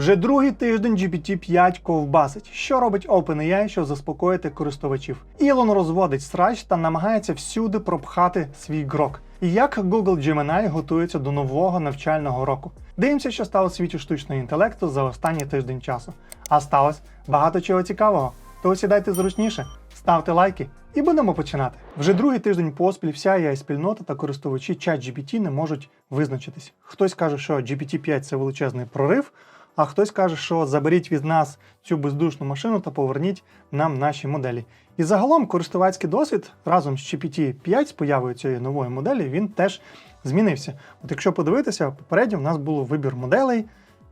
Вже другий тиждень GPT-5 ковбасить. Що робить OpenAI, щоб заспокоїти користувачів? Ілон розводить срач та намагається всюди пропхати свій грок. І як Google Gemini готується до нового навчального року? Дивимося, що стало в світі штучного інтелекту за останній тиждень часу. А сталося багато чого цікавого. То сідайте зручніше, ставте лайки і будемо починати. Вже другий тиждень поспіль вся ai спільнота та користувачі ChatGPT не можуть визначитись. Хтось каже, що GPT-5 це величезний прорив, а хтось каже, що заберіть від нас цю бездушну машину та поверніть нам наші моделі. І загалом користувацький досвід разом з GPT-5 з появою цієї нової моделі він теж змінився. От якщо подивитися, попередньо в нас було вибір моделей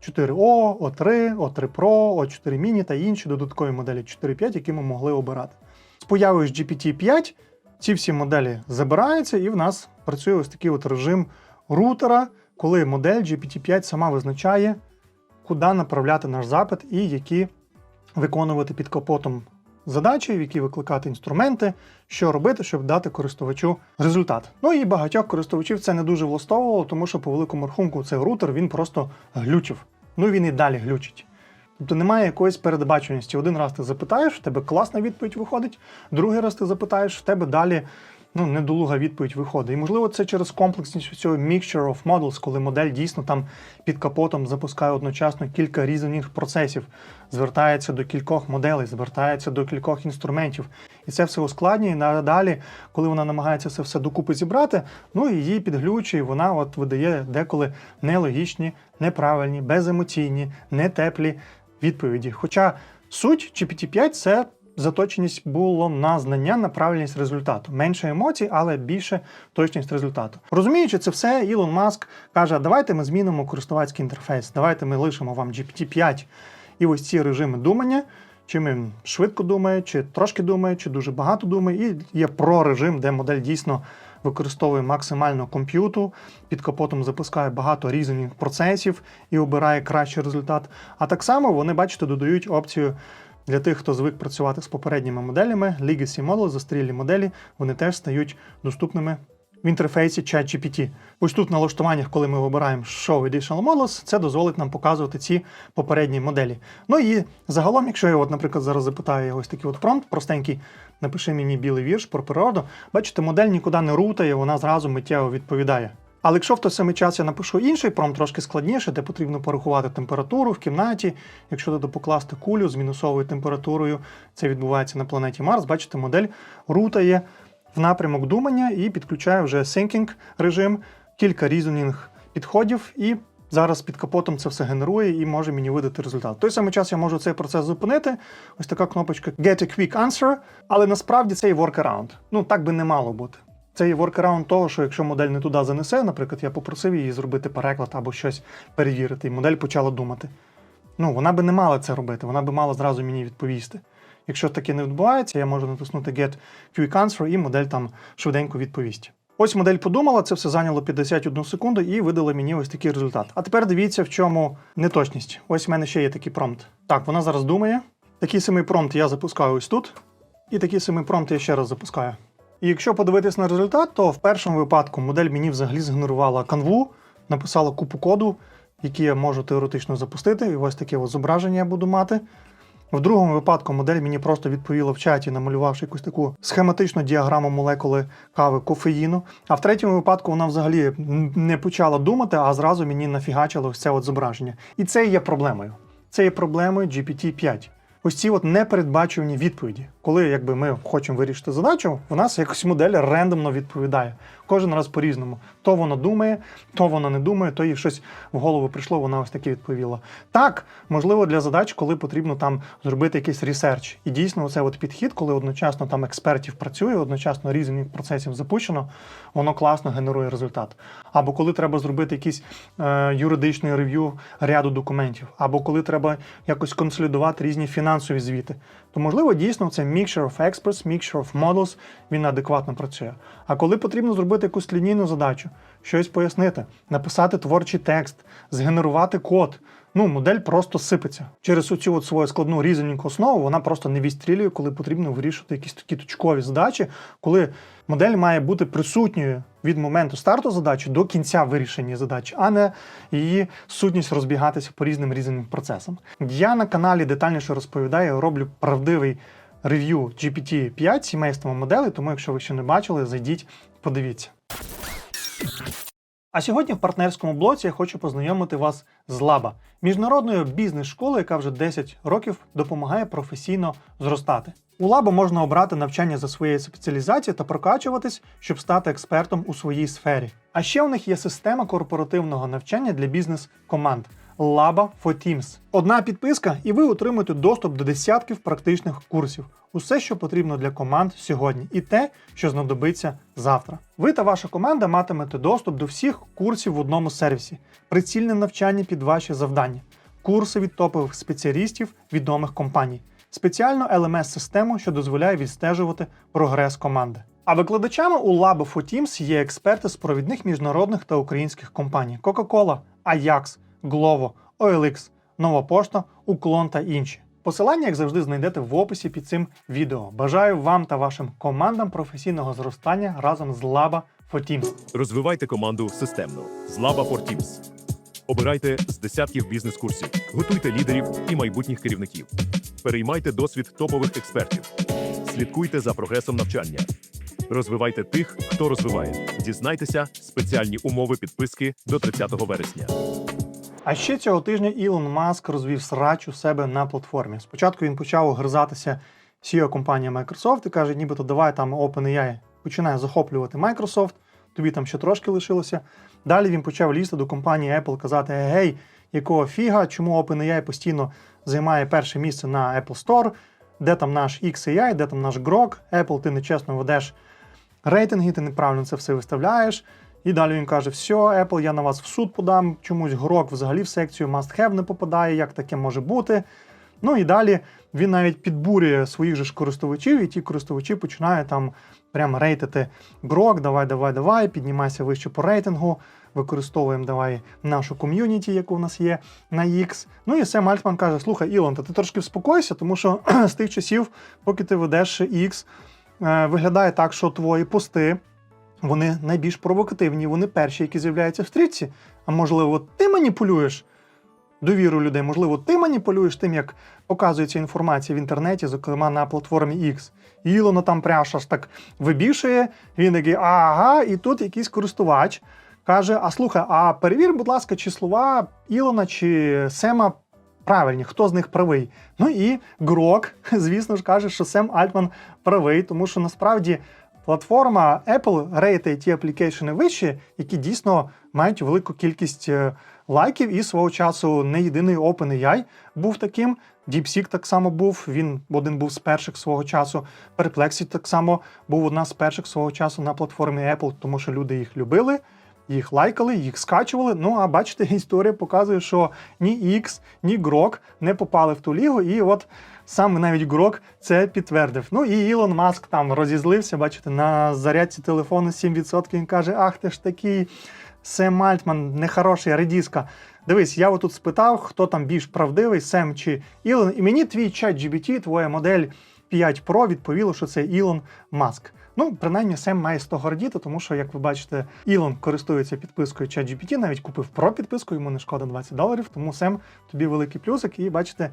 4O, O3, O3 Pro, O4 Mini та інші додаткові моделі 4.5, які ми могли обирати. З появою GPT-5 ці всі моделі забираються, і в нас працює ось такий от режим рутера, коли модель GPT-5 сама визначає, куди направляти наш запит і які виконувати під капотом задачі, в які викликати інструменти, що робити, щоб дати користувачу результат. Ну і багатьох користувачів це не дуже влаштовувало, тому що по великому рахунку цей рутер він просто глючив. Ну він і далі глючить. Тобто немає якоїсь передбаченості. Один раз ти запитаєш, в тебе класна відповідь виходить, другий раз ти запитаєш, в тебе далі ну, недолуга відповідь виходить. І можливо, це через комплексність цього mixture of models, коли модель дійсно там під капотом запускає одночасно кілька різних процесів, звертається до кількох моделей, звертається до кількох інструментів. І це все ускладнює. І надалі, коли вона намагається це все докупи зібрати, ну її підглючує, вона от видає деколи нелогічні, неправильні, беземоційні, нетеплі відповіді. Хоча суть GPT-5 це заточеність було на знання, на правильність результату. Менше емоцій, але більше точність результату. Розуміючи це все, Ілон Маск каже: давайте ми змінимо користувацький інтерфейс, давайте ми лишимо вам GPT-5 і ось ці режими думання. Чи він швидко думає, чи трошки думає, чи дуже багато думає, і є про режим, де модель дійсно використовує максимально комп'юту, під капотом запускає багато різних процесів і обирає кращий результат. А так само вони, бачите, додають опцію для тих, хто звик працювати з попередніми моделями, Legacy Model, застрілі моделі, вони теж стають доступними в інтерфейсі ChatGPT. Ось тут в налаштуваннях, коли ми вибираємо Show Additional Models, це дозволить нам показувати ці попередні моделі. Ну і загалом, якщо я, от, наприклад, зараз запитаю ось такий от промпт, простенький, напиши мені білий вірш про природу, бачите, модель нікуди не рутає, вона зразу миттєво відповідає. Але якщо в той самий час я напишу інший промпт, трошки складніше, де потрібно порахувати температуру в кімнаті, якщо туди покласти кулю з мінусовою температурою, це відбувається на планеті Марс, бачите, модель рутає в напрямок думання і підключає вже thinking режим, кілька різонінг підходів, і зараз під капотом це все генерує і може мені видати результат. В той самий час я можу цей процес зупинити. Ось така кнопочка Get a Quick Answer, але насправді це і workaround. Ну так би не мало бути. Це є воркараунд того, що якщо модель не туди занесе, наприклад, я попросив її зробити переклад або щось перевірити, і модель почала думати. Ну, вона би не мала це робити, вона би мала зразу мені відповісти. Якщо таке не відбувається, я можу натиснути Get Quick і модель там швиденько відповість. Ось модель подумала, це все зайняло 51 секунду і видала мені ось такий результат. А тепер дивіться, в чому неточність. Ось в мене ще є такий промпт. Так, вона зараз думає. Такий самий промпт я запускаю ось тут, і такий самий промпт я ще раз запускаю. І якщо подивитись на результат, то в першому випадку модель мені взагалі згенерувала канву, написала купу коду, який я можу теоретично запустити, і ось таке от зображення я буду мати. В другому випадку модель мені просто відповіла в чаті, намалювавши якусь таку схематичну діаграму молекули кави кофеїну. А в третьому випадку вона взагалі не почала думати, а зразу мені нафігачило ось це от зображення. І це є проблемою. Це є проблемою GPT-5. Ось ці от непередбачувані відповіді. Коли якби ми хочемо вирішити задачу, в нас якось модель рендомно відповідає. Кожен раз по-різному. То воно думає, то воно не думає, то їй щось в голову прийшло, вона ось таки відповіла. Так, можливо, для задач, коли потрібно там зробити якийсь ресерч. І дійсно, от підхід, коли одночасно там експертів працює, одночасно різних процесів запущено, воно класно генерує результат. Або коли треба зробити якийсь е, юридичний рев'ю ряду документів, або коли треба якось консолідувати різні фінансові звіти, то можливо дійсно це mixture of experts, mixture of models, він адекватно працює. А коли потрібно зробити якусь лінійну задачу, щось пояснити, написати творчий текст, згенерувати код, ну, модель просто сипеться. Через оцю от свою складну різаненьку основу вона просто не відстрілює, коли потрібно вирішувати якісь такі точкові задачі, коли модель має бути присутньою від моменту старту задачі до кінця вирішення задачі, а не її сутність розбігатися по різним різним процесам. Я на каналі детальніше розповідаю, роблю правдивий рев'ю GPT-5 сімейства моделей, тому якщо ви ще не бачили, зайдіть, подивіться. А сьогодні в партнерському блоці я хочу познайомити вас з Лаба, міжнародною бізнес-школою, яка вже 10 років допомагає професійно зростати. У Лаба можна обрати навчання за своєю спеціалізацією та прокачуватись, щоб стати експертом у своїй сфері. А ще у них є система корпоративного навчання для бізнес-команд. Laba for Teams. Одна підписка, і ви отримаєте доступ до десятків практичних курсів. Усе, що потрібно для команд сьогодні, і те, що знадобиться завтра. Ви та ваша команда матимете доступ до всіх курсів в одному сервісі, прицільне навчання під ваші завдання, курси від топових спеціалістів відомих компаній, спеціальну LMS-систему, що дозволяє відстежувати прогрес команди. А викладачами у Labo for Teams є експерти з провідних міжнародних та українських компаній: Coca-Cola, Ajax, Glovo, OLX, Нова Пошта, Уклон та інші. Посилання, як завжди, знайдете в описі під цим відео. Бажаю вам та вашим командам професійного зростання разом з Laba for Teams. Розвивайте команду системно з Laba for Teams. Обирайте з десятків бізнес-курсів, готуйте лідерів і майбутніх керівників. Переймайте досвід топових експертів. Слідкуйте за прогресом навчання. Розвивайте тих, хто розвиває. Дізнайтеся спеціальні умови підписки до 30 вересня. А ще цього тижня Ілон Маск розвів срач у себе на платформі. Спочатку він почав огризатися CEO компанії Microsoft і каже, нібито давай там OpenAI починає захоплювати Microsoft, тобі там ще трошки лишилося. Далі він почав лізти до компанії Apple казати: гей, якого фіга, чому OpenAI постійно займає перше місце на Apple Store, де там наш XAI, де там наш Grok, Apple, ти нечесно ведеш рейтинги, ти неправильно це все виставляєш. І далі він каже: все, Apple, я на вас в суд подам, чомусь грок взагалі в секцію must have не попадає, як таке може бути. Ну і далі він навіть підбурює своїх же ж користувачів, і ті користувачі починають там прямо рейтити грок, давай, давай, давай, піднімайся вище по рейтингу, використовуємо давай нашу ком'юніті, яку в нас є на X. Ну і Сем Альтман каже: слухай, Ілон, та ти трошки вспокойся, тому що з тих часів, поки ти ведеш X, е, виглядає так, що твої пости. Вони найбільш провокативні, вони перші, які з'являються в стрічці. А можливо, ти маніпулюєш довіру людей, можливо, ти маніпулюєш тим, як показується інформація в інтернеті, зокрема на платформі X. Ілона там прямо аж так вибішує, він такий, ага, і тут якийсь користувач каже: А слухай, а перевір, будь ласка, чи слова Ілона чи Сема правильні, хто з них правий. Ну і Грок, звісно ж, каже, що Сем Альтман правий, тому що насправді. Платформа Apple рейтає ті аплікейшени вищі, які дійсно мають велику кількість е, лайків, і свого часу не єдиний OpenAI був таким. DeepSeek так само був. Він один був з перших свого часу. Perplexity так само був одна з перших свого часу на платформі Apple, тому що люди їх любили. Їх лайкали, їх скачували. Ну а бачите, історія показує, що ні X, ні Grok не попали в ту лігу. І от саме навіть Grok це підтвердив. Ну і Ілон Маск там розізлився, бачите, на зарядці телефону 7%. Він каже: Ах, ти ж такий Сем Альтман, нехороший редіска. Дивись, я отут спитав, хто там більш правдивий, Сем чи Ілон. І мені твій чат GBT, твоя модель 5 Pro відповіло, що це Ілон Маск. Ну, принаймні, Сем має з того радіти, тому що, як ви бачите, Ілон користується підпискою ChatGPT, навіть купив про підписку, йому не шкода 20 доларів, тому Сем тобі великий плюсик. І бачите,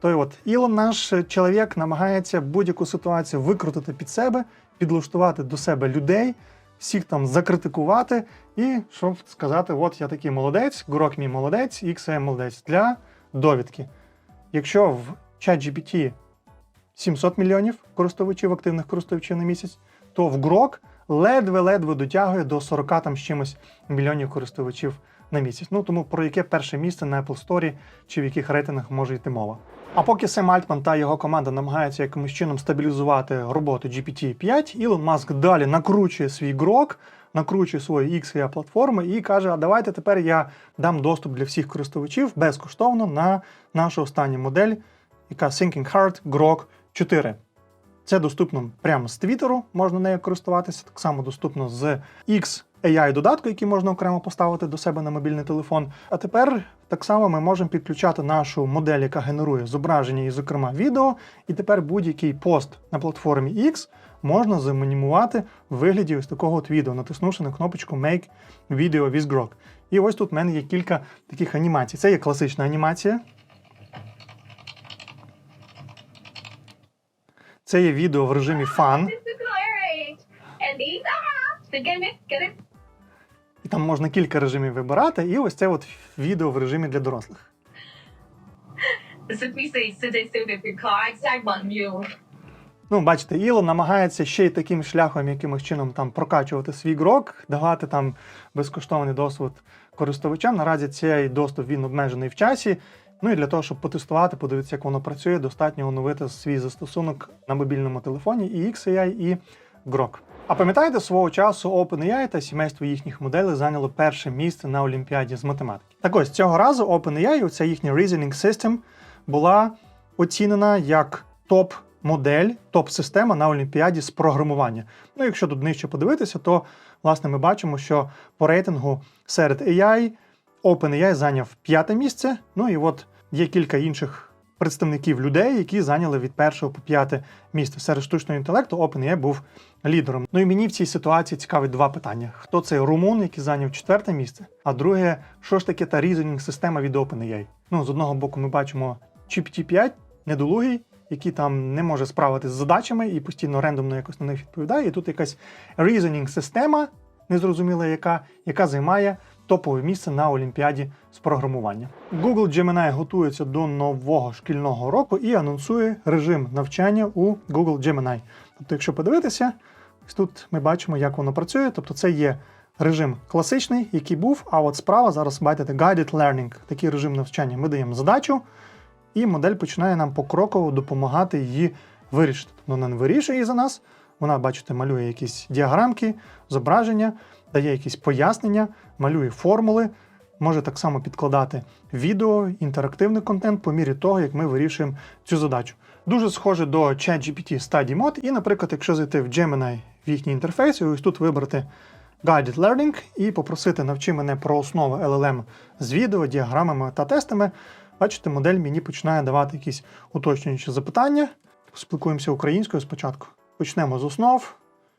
той от Ілон, наш чоловік, намагається будь-яку ситуацію викрутити під себе, підлаштувати до себе людей, всіх там закритикувати, і щоб сказати: от я такий молодець, Грок мій молодець, XM молодець для довідки. Якщо в ChatGPT 700 мільйонів користувачів, активних користувачів на місяць, то в Grok ледве-ледве дотягує до 40 там з чимось мільйонів користувачів на місяць. Ну тому про яке перше місце на Apple Store чи в яких рейтингах може йти мова. А поки Сем Альтман та його команда намагаються якимось чином стабілізувати роботу GPT-5, Ілон Маск далі накручує свій Grok, накручує свої XIA платформи і каже: А давайте тепер я дам доступ для всіх користувачів безкоштовно на нашу останню модель, яка Thinking Hard Grok 4. Це доступно прямо з Твіттеру, можна нею користуватися. Так само доступно з X AI додатку, який можна окремо поставити до себе на мобільний телефон. А тепер так само ми можемо підключати нашу модель, яка генерує зображення і, зокрема, відео. І тепер будь-який пост на платформі X можна заманімувати в вигляді ось такого от відео, натиснувши на кнопочку Make Video with Grok. І ось тут в мене є кілька таких анімацій. Це є класична анімація. Це є відео в режимі good. І там можна кілька режимів вибирати, і ось це от відео в режимі для дорослих. Ну, бачите, Ілон намагається ще й таким шляхом, якимось чином там прокачувати свій грок, давати там безкоштовний досвід користувачам. Наразі цей доступ він обмежений в часі. Ну і для того, щоб потестувати, подивитися, як воно працює, достатньо оновити свій застосунок на мобільному телефоні і XAI, і Grok. А пам'ятаєте, свого часу OpenAI та сімейство їхніх моделей зайняло перше місце на Олімпіаді з математики. Так ось цього разу OpenAI, оця їхня Reasoning System, була оцінена як топ-модель, топ-система на Олімпіаді з програмування. Ну, якщо тут нижче подивитися, то власне ми бачимо, що по рейтингу серед AI OpenAI зайняв п'яте місце. Ну і от є кілька інших представників людей, які зайняли від першого по п'яте місце. Серед штучного інтелекту OpenAI був лідером. Ну і мені в цій ситуації цікавить два питання: хто цей румун, який зайняв четверте місце? А друге, що ж таке та reasoning система від OpenAI? Ну, з одного боку, ми бачимо GPT-5, недолугий, який там не може справитися з задачами і постійно рендомно якось на них відповідає. І тут якась reasoning система, незрозуміла яка, яка займає топове місце на Олімпіаді з програмування. Google Gemini готується до нового шкільного року і анонсує режим навчання у Google Gemini. Тобто, якщо подивитися, ось тут ми бачимо, як воно працює. Тобто, це є режим класичний, який був. А от справа зараз бачите Guided Learning, такий режим навчання. Ми даємо задачу, і модель починає нам покроково допомагати її вирішити. Тобто вона не вирішує її за нас. Вона, бачите, малює якісь діаграмки, зображення, дає якісь пояснення, малює формули, може так само підкладати відео, інтерактивний контент по мірі того, як ми вирішуємо цю задачу. Дуже схоже до ChatGPT Study Mode, і, наприклад, якщо зайти в Gemini в їхній інтерфейс, і ось тут вибрати Guided Learning і попросити навчи мене про основи LLM з відео, діаграмами та тестами, бачите, модель мені починає давати якісь уточнюючі запитання. Спілкуємося українською спочатку. Почнемо з основ.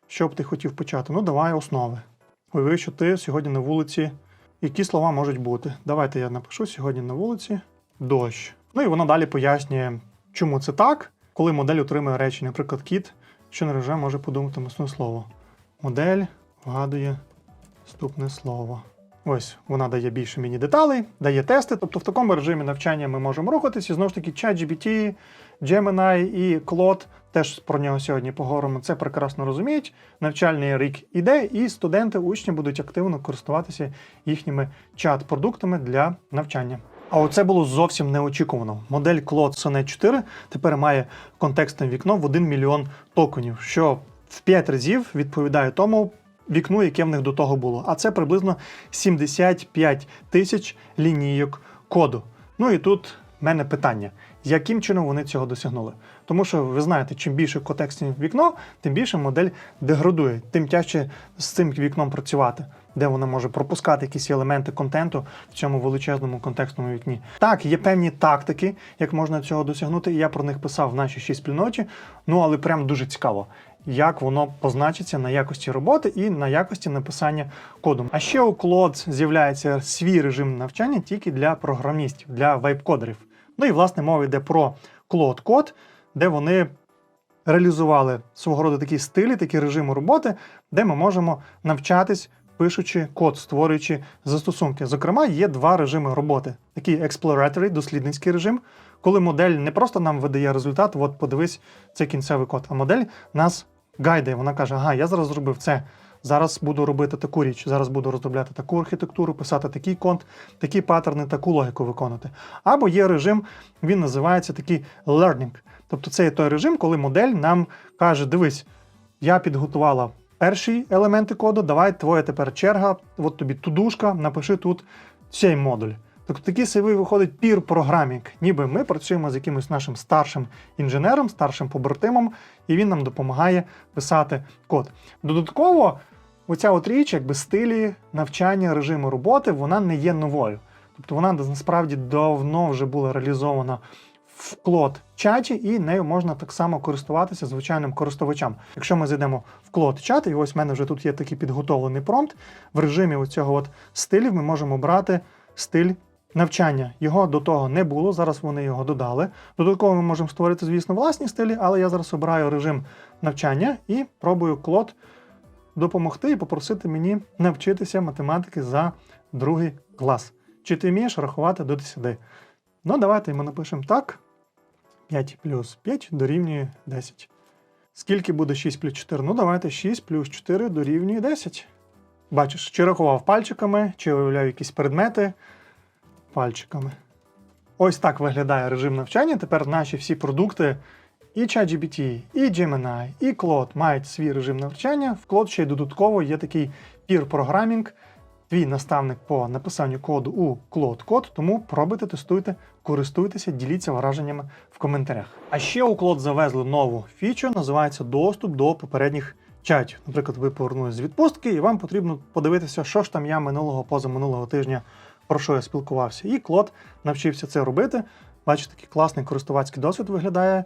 Що б ти хотів почати? Ну, давай основи. Уяви, що ти сьогодні на вулиці. Які слова можуть бути? Давайте я напишу сьогодні на вулиці дощ. Ну і вона далі пояснює, чому це так, коли модель отримує речення, наприклад, кіт, що не роже може подумати наступне слово. Модель вгадує наступне слово. Ось вона дає більше мені деталей, дає тести. Тобто в такому режимі навчання ми можемо рухатись. І знову ж таки, ChatGPT, Gemini і Claude, теж про нього сьогодні поговоримо. Це прекрасно розуміють. Навчальний рік іде, і студенти, учні будуть активно користуватися їхніми чат-продуктами для навчання. А оце було зовсім неочікувано. Модель Claude Sonnet 4 тепер має контекстне вікно в 1 мільйон токенів, що в 5 разів відповідає тому вікну, яке в них до того було. А це приблизно 75 тисяч лінійок коду. Ну і тут в мене питання: яким чином вони цього досягнули? Тому що ви знаєте, чим більше контекстне вікно, тим більше модель деградує, тим тяжче з цим вікном працювати, де вона може пропускати якісь елементи контенту в цьому величезному контекстному вікні. Так, є певні тактики, як можна цього досягнути, і я про них писав в нашій шість спільноті. Ну але прям дуже цікаво. Як воно позначиться на якості роботи і на якості написання коду. А ще у Claude з'являється свій режим навчання тільки для програмістів, для вейб-кодерів. Ну і власне мова йде про Code, де вони реалізували свого роду такі стилі, такі режими роботи, де ми можемо навчатись, пишучи код, створюючи застосунки. Зокрема, є два режими роботи: такий exploratory, дослідницький режим, коли модель не просто нам видає результат, от подивись, це кінцевий код, а модель нас гайдає. Вона каже: ага, я зараз зробив це. Зараз буду робити таку річ, зараз буду розробляти таку архітектуру, писати такий конт, такі паттерни, таку логіку виконувати. Або є режим, він називається такий learning. Тобто це є той режим, коли модель нам каже: дивись, я підготувала перші елементи коду, давай твоя тепер черга, от тобі тудушка, напиши тут цей модуль. Тобто такий CV виходить peer програмінг, ніби ми працюємо з якимось нашим старшим інженером, старшим побратимом, і він нам допомагає писати код. Додатково, оця от річ, якби стилі навчання режиму роботи, вона не є новою. Тобто вона насправді давно вже була реалізована в клод чаті, і нею можна так само користуватися звичайним користувачам. Якщо ми зайдемо в клод чат, і ось в мене вже тут є такий підготовлений промпт, в режимі оцього от стилів ми можемо брати стиль навчання. Його до того не було, зараз вони його додали. Додатково ми можемо створити, звісно, власні стилі, але я зараз обираю режим навчання і пробую клод допомогти і попросити мені навчитися математики за другий клас. Чи ти вмієш рахувати до 10? Ну, давайте йому напишемо так. 5 плюс 5 дорівнює 10. Скільки буде 6 плюс 4? Ну, давайте 6 плюс 4 дорівнює 10. Бачиш, чи рахував пальчиками, чи виявляв якісь предмети пальчиками. Ось так виглядає режим навчання. Тепер наші всі продукти і ChatGPT, і Gemini, і Claude мають свій режим навчання. В Claude ще й додатково є такий peer програмінг, твій наставник по написанню коду у Claude Code, тому пробуйте, тестуйте, користуйтеся, діліться враженнями в коментарях. А ще у Claude завезли нову фічу, називається доступ до попередніх чатів. Наприклад, ви повернулись з відпустки, і вам потрібно подивитися, що ж там я минулого позаминулого тижня про що я спілкувався. І Клод навчився це робити. Бачите, такий класний користувацький досвід виглядає.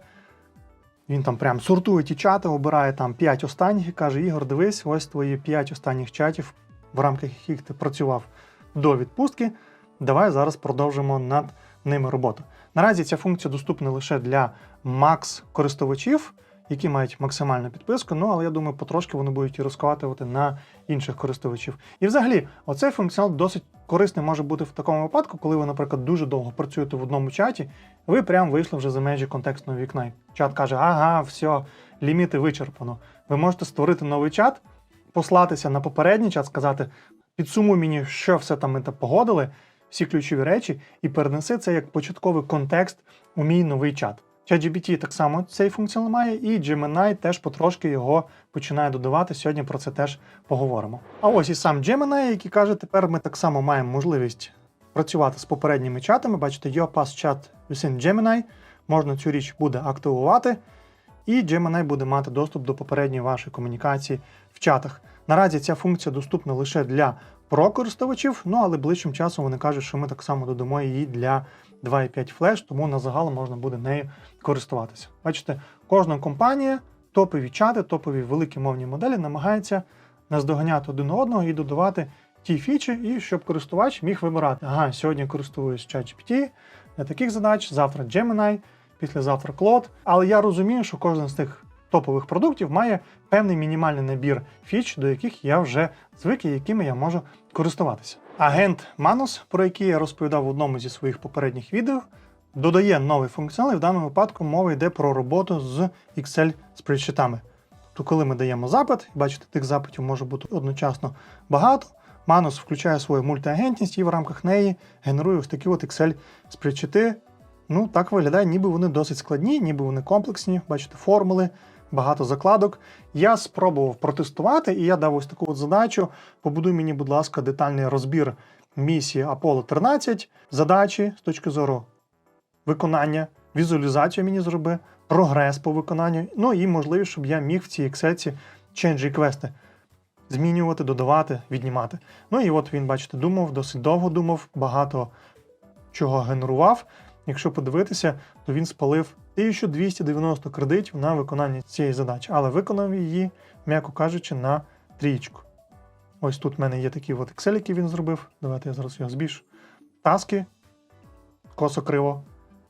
Він там прям сортує ті чати, обирає там 5 останніх і каже: Ігор, дивись, ось твої 5 останніх чатів, в рамках яких ти працював до відпустки. Давай зараз продовжимо над ними роботу. Наразі ця функція доступна лише для Max користувачів, які мають максимальну підписку. Ну але я думаю, потрошки вони будуть і розкатувати на інших користувачів. І взагалі, оцей функціонал досить корисний може бути в такому випадку, коли ви, наприклад, дуже довго працюєте в одному чаті, ви прям вийшли вже за межі контекстного вікна. Чат каже: ага, все, ліміти вичерпано. Ви можете створити новий чат, послатися на попередній чат, сказати: підсумуй мені, що все там ми там погодили, всі ключові речі, і перенеси це як початковий контекст у мій новий чат. ChatGPT так само цей функціонал має, і Gemini теж потрошки його починає додавати. Сьогодні про це теж поговоримо. А ось і сам Gemini, який каже, тепер ми так само маємо можливість працювати з попередніми чатами. Бачите, Past Chat within Gemini. Можна цю річ буде активувати, і Gemini буде мати доступ до попередньої вашої комунікації в чатах. Наразі ця функція доступна лише для про-користувачів, ну але ближчим часом вони кажуть, що ми так само додамо її для 2.5 Flash, тому на загал можна буде нею користуватися. Бачите, кожна компанія, топові чати, топові великі мовні моделі намагається наздоганяти один одного і додавати ті фічі, і щоб користувач міг вибирати. Ага, сьогодні користуюсь ChatGPT для таких задач, завтра Gemini, післязавтра Claude. Але я розумію, що кожен з тих топових продуктів має певний мінімальний набір фіч, до яких я вже звик і якими я можу користуватися. Агент Manus, про який я розповідав в одному зі своїх попередніх відео, додає новий функціонал, і в даному випадку мова йде про роботу з Excel спредшитами. Тобто, коли ми даємо запит, бачите, тих запитів може бути одночасно багато. Manus включає свою мультиагентність і в рамках неї генерує ось такі от Excel спредшити. Ну, так виглядає, ніби вони досить складні, ніби вони комплексні. Бачите, формули, багато закладок. Я спробував протестувати, і я дав ось таку от задачу. Побудуй мені, будь ласка, детальний розбір місії Apollo 13, задачі з точки зору виконання, візуалізацію мені зроби, прогрес по виконанню, ну і можливість, щоб я міг в цій Excel change реквести змінювати, додавати, віднімати. Ну і от він, бачите, думав, досить довго думав, багато чого генерував. Якщо подивитися, то він спалив 1290 кредитів на виконання цієї задачі, але виконав її, м'яко кажучи, на трієчку. Ось тут в мене є такі от Excel, які він зробив. Давайте я зараз його збільшу. Таски, косо криво,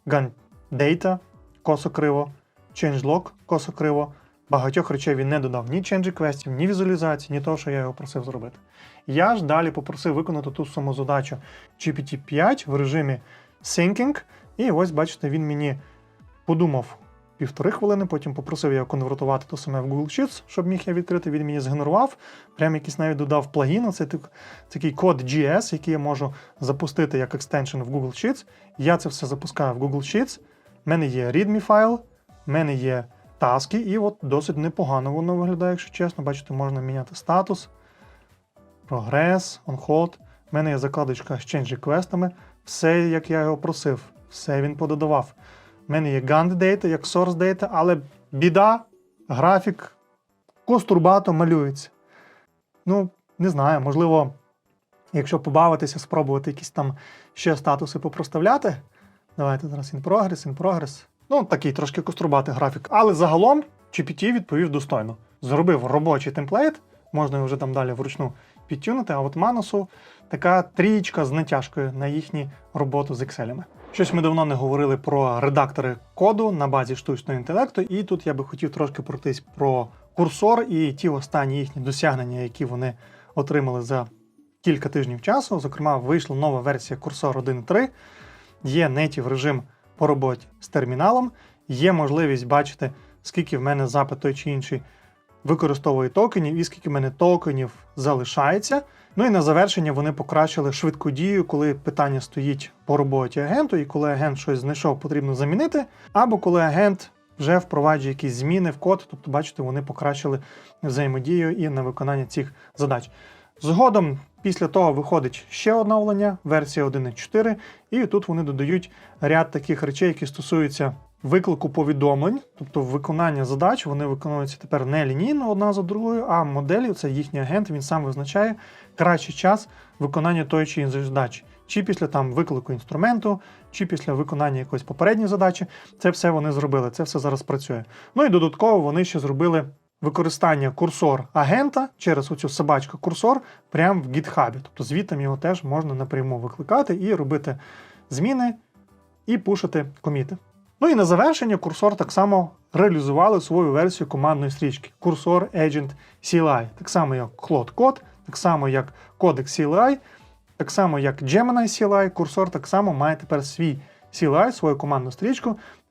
Gun Data, косо криво, ChangeLog, косо криво. Багатьох речей він не додав ні change requestів, ні візуалізації, ні того, що я його просив зробити. Я ж далі попросив виконати ту саму задачу GPT-5 в режимі Thinking, і ось, бачите, він мені подумав півтори хвилини, потім попросив його конвертувати то саме в Google Sheets, щоб міг я відкрити. Він мені згенерував. Прям якийсь навіть додав плагін. Це так- такий код GS, який я можу запустити як екстеншн в Google Sheets. Я це все запускаю в Google Sheets. У мене є readme файл, в мене є таски, і от досить непогано воно виглядає, якщо чесно. Бачите, можна міняти статус, прогрес, on hold. У мене є закладочка з change реквестами. все, як я його просив, все він пододавав. У мене є Gand Data, як Source Data, але біда, графік кострубато малюється. Ну, не знаю, можливо, якщо побавитися, спробувати якісь там ще статуси попроставляти. Давайте зараз in progress, in progress. Ну, такий трошки кострубатий графік. Але загалом GPT відповів достойно. Зробив робочий темплейт, можна його вже там далі вручну підтюнути, а от Манусу така трієчка з натяжкою на їхню роботу з Excel. Щось ми давно не говорили про редактори коду на базі штучного інтелекту, і тут я би хотів трошки пройтись про курсор і ті останні їхні досягнення, які вони отримали за кілька тижнів часу. Зокрема, вийшла нова версія курсор 1.3, є native режим по роботі з терміналом, є можливість бачити, скільки в мене запит той чи інший використовує токенів і скільки в мене токенів залишається. Ну і на завершення вони покращили швидку дію, коли питання стоїть по роботі агенту, і коли агент щось знайшов, потрібно замінити, або коли агент вже впроваджує якісь зміни в код, тобто, бачите, вони покращили взаємодію і на виконання цих задач. Згодом, після того виходить ще одна оновлення, версія 1.4, і тут вони додають ряд таких речей, які стосуються виклику повідомлень, тобто виконання задач, вони виконуються тепер не лінійно одна за другою, а моделі, це їхній агент, він сам визначає кращий час виконання тої чи іншої задачі. Чи після там виклику інструменту, чи після виконання якоїсь попередньої задачі. Це все вони зробили, це все зараз працює. Ну і додатково вони ще зробили використання курсор агента через оцю собачку курсор прямо в GitHub. Тобто звітом його теж можна напряму викликати і робити зміни і пушити коміти. Ну і на завершення курсор так само реалізували свою версію командної стрічки Cursor Agent CLI. Так само як Claude Code, так само як Codex CLI, так само як Gemini CLI, курсор так само має тепер свій CLI, свою командну стрічку,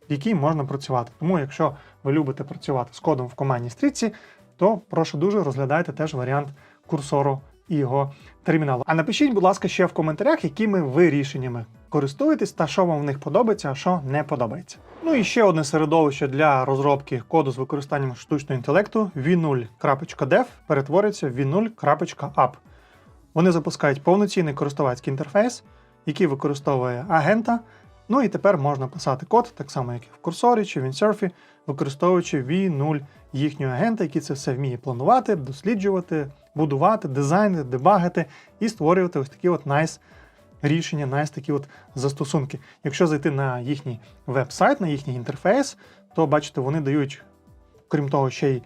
в якій можна працювати. Тому, якщо ви любите працювати з кодом в командній стрічці, то прошу дуже розглядайте теж варіант курсору і його терміналу. А напишіть, будь ласка, ще в коментарях, якими ви рішеннями користуєтесь та що вам в них подобається, а що не подобається. Ну і ще одне середовище для розробки коду з використанням штучного інтелекту v0.dev перетворюється в v0.app. Вони запускають повноцінний користувацький інтерфейс, який використовує агента. Ну і тепер можна писати код, так само, як і в курсорі чи в Windsurf, використовуючи V0 їхнього агента, який це все вміє планувати, досліджувати, будувати, дизайнити, дебагити і створювати ось такі от nice рішення, nice такі от застосунки. Якщо зайти на їхній веб-сайт, на їхній інтерфейс, то бачите, вони дають, крім того, ще й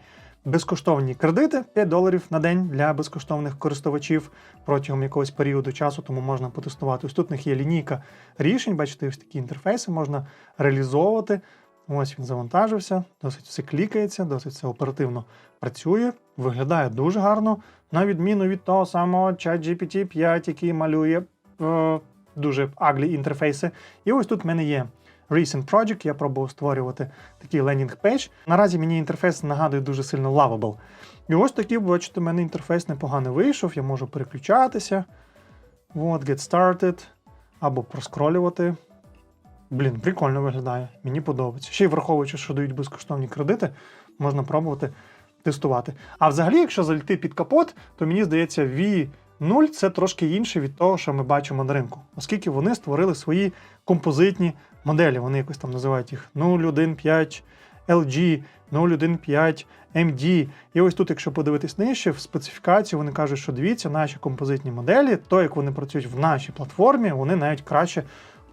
безкоштовні кредити 5 доларів на день для безкоштовних користувачів протягом якогось періоду часу, тому можна потестувати. Ось тут у них є лінійка рішень, бачите, ось такі інтерфейси можна реалізовувати. Ось він завантажився, досить все клікається, досить все оперативно працює, виглядає дуже гарно, на відміну від того самого ChatGPT 5, який малює дуже аглі інтерфейси. І ось тут в мене є Recent Project, я пробував створювати такий лендінг пейдж. Наразі мені інтерфейс нагадує дуже сильно Lovable. І ось такий, бачите, в мене інтерфейс непогано вийшов, я можу переключатися. От, Get Started, або проскролювати. Блін, прикольно виглядає, мені подобається. Ще й враховуючи, що дають безкоштовні кредити, можна пробувати тестувати. А взагалі, якщо зайти під капот, то мені здається, V0 це трошки інше від того, що ми бачимо на ринку, оскільки вони створили свої композитні моделі. Вони якось там називають їх 015 LG, 015 MD. І ось тут, якщо подивитись нижче, в специфікації вони кажуть, що дивіться, наші композитні моделі, то як вони працюють в нашій платформі, вони навіть краще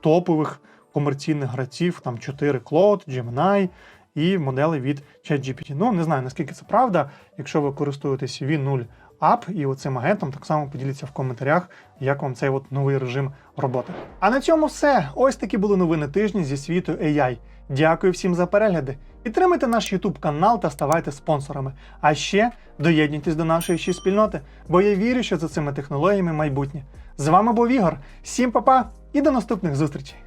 топових комерційних гравців, там 4 Cloud, Gemini і модели від ChatGPT. Ну, не знаю, наскільки це правда. Якщо ви користуєтесь V0 App і оцим агентом, так само поділіться в коментарях, як вам цей от новий режим роботи. А на цьому все. Ось такі були новини тижня зі світу AI. Дякую всім за перегляди. Підтримуйте наш YouTube канал та ставайте спонсорами. А ще доєднуйтесь до нашої ще спільноти, бо я вірю, що за цими технологіями майбутнє. З вами був Ігор. Всім па-па і до наступних зустрічей!